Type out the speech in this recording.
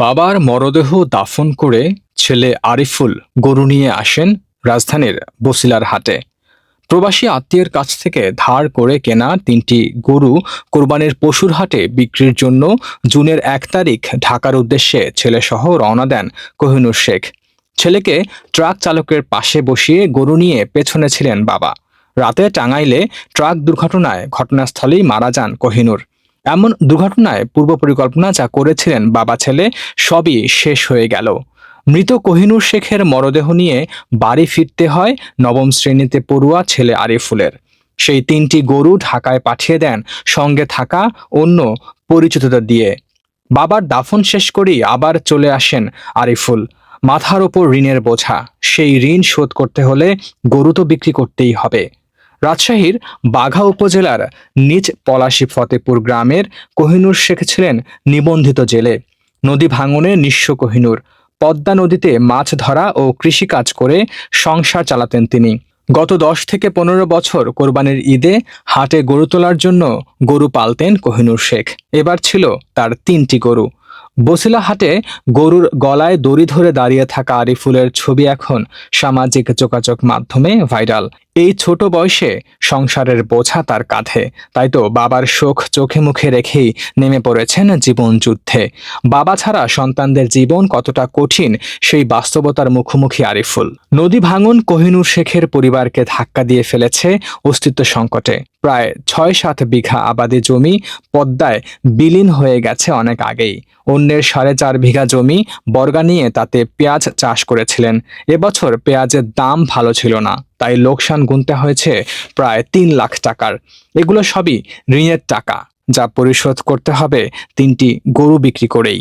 বাবার মরদেহ দাফন করে ছেলে আরিফুল গরু নিয়ে আসেন রাজধানীর বসিলার হাটে। প্রবাসী আত্মীয়ের কাছ থেকে ধার করে কেনা তিনটি গরু কোরবানির পশুর হাটে বিক্রির জন্য জুনের এক তারিখ ঢাকার উদ্দেশ্যে ছেলেসহ রওনা দেন কোহিনুর শেখ। ছেলেকে ট্রাক চালকের পাশে বসিয়ে গরু নিয়ে পেছনে ছিলেন বাবা। রাতে টাঙ্গাইলে ট্রাক দুর্ঘটনায় ঘটনাস্থলেই মারা যান কোহিনুর। এমন দুর্ঘটনায় পূর্ব পরিকল্পনা যা করেছিলেন বাবা ছেলে সবই শেষ হয়ে গেল। মৃত কোহিনুর শেখের মরদেহ নিয়ে বাড়ি ফিরতে হয় নবম শ্রেণীতে পড়ুয়া ছেলে আরিফুলের। সেই তিনটি গরু ঢাকায় পাঠিয়ে দেন, সঙ্গে থাকা অন্য পরিচিতদের দিয়ে। বাবার দাফন শেষ করেই আবার চলে আসেন আরিফুল। মাথার ওপর ঋণের বোঝা। সেই ঋণ শোধ করতে হলে গরু তো বিক্রি করতেই হবে। রাজশাহীর বাঘা উপজেলার নিজ পলাশী ফতেপুর গ্রামের কোহিনুর শেখ ছিলেন নিবন্ধিত জেলে। নদী ভাঙনে নিঃস্ব কোহিনুর। পদ্মা নদীতে মাছ ধরা ও কৃষিকাজ করে সংসার চালাতেন তিনি। গত দশ থেকে পনেরো বছর কোরবানির ঈদে হাটে গরু তোলার জন্য গরু পালতেন কোহিনুর শেখ। এবার ছিল তার তিনটি গরু। বসিলা হাটে গরুর গলায় দড়ি ধরে দাঁড়িয়ে থাকা আরিফুলের ছবি এখন সামাজিক যোগাযোগ মাধ্যমে ভাইরাল। এই ছোট বয়সে সংসারের বোঝা তার কাঁধে। তাই তো বাবার শোক চোখে মুখে রেখেই নেমে পড়েছেন জীবন যুদ্ধে। বাবা ছাড়া সন্তানদের জীবন কতটা কঠিন, সেই বাস্তবতার মুখোমুখি আরিফুল। নদী ভাঙন কোহিনুর শেখের পরিবারকে ধাক্কা দিয়ে ফেলেছে অস্তিত্ব সংকটে। প্রায় ছয় সাত বিঘা আবাদি জমি পদ্মায় বিলীন হয়ে গেছে অনেক আগেই। অন্যের সাড়ে চার বিঘা জমি বর্গা নিয়ে তাতে পেঁয়াজ চাষ করেছিলেন। এবছর পেঁয়াজের দাম ভালো ছিল না। তাই লোকসান গুনতে হয়েছে প্রায় তিন লাখ টাকার। এগুলো সবই ঋণের টাকা, যা পরিশোধ করতে হবে তিনটি গরু বিক্রি করেই।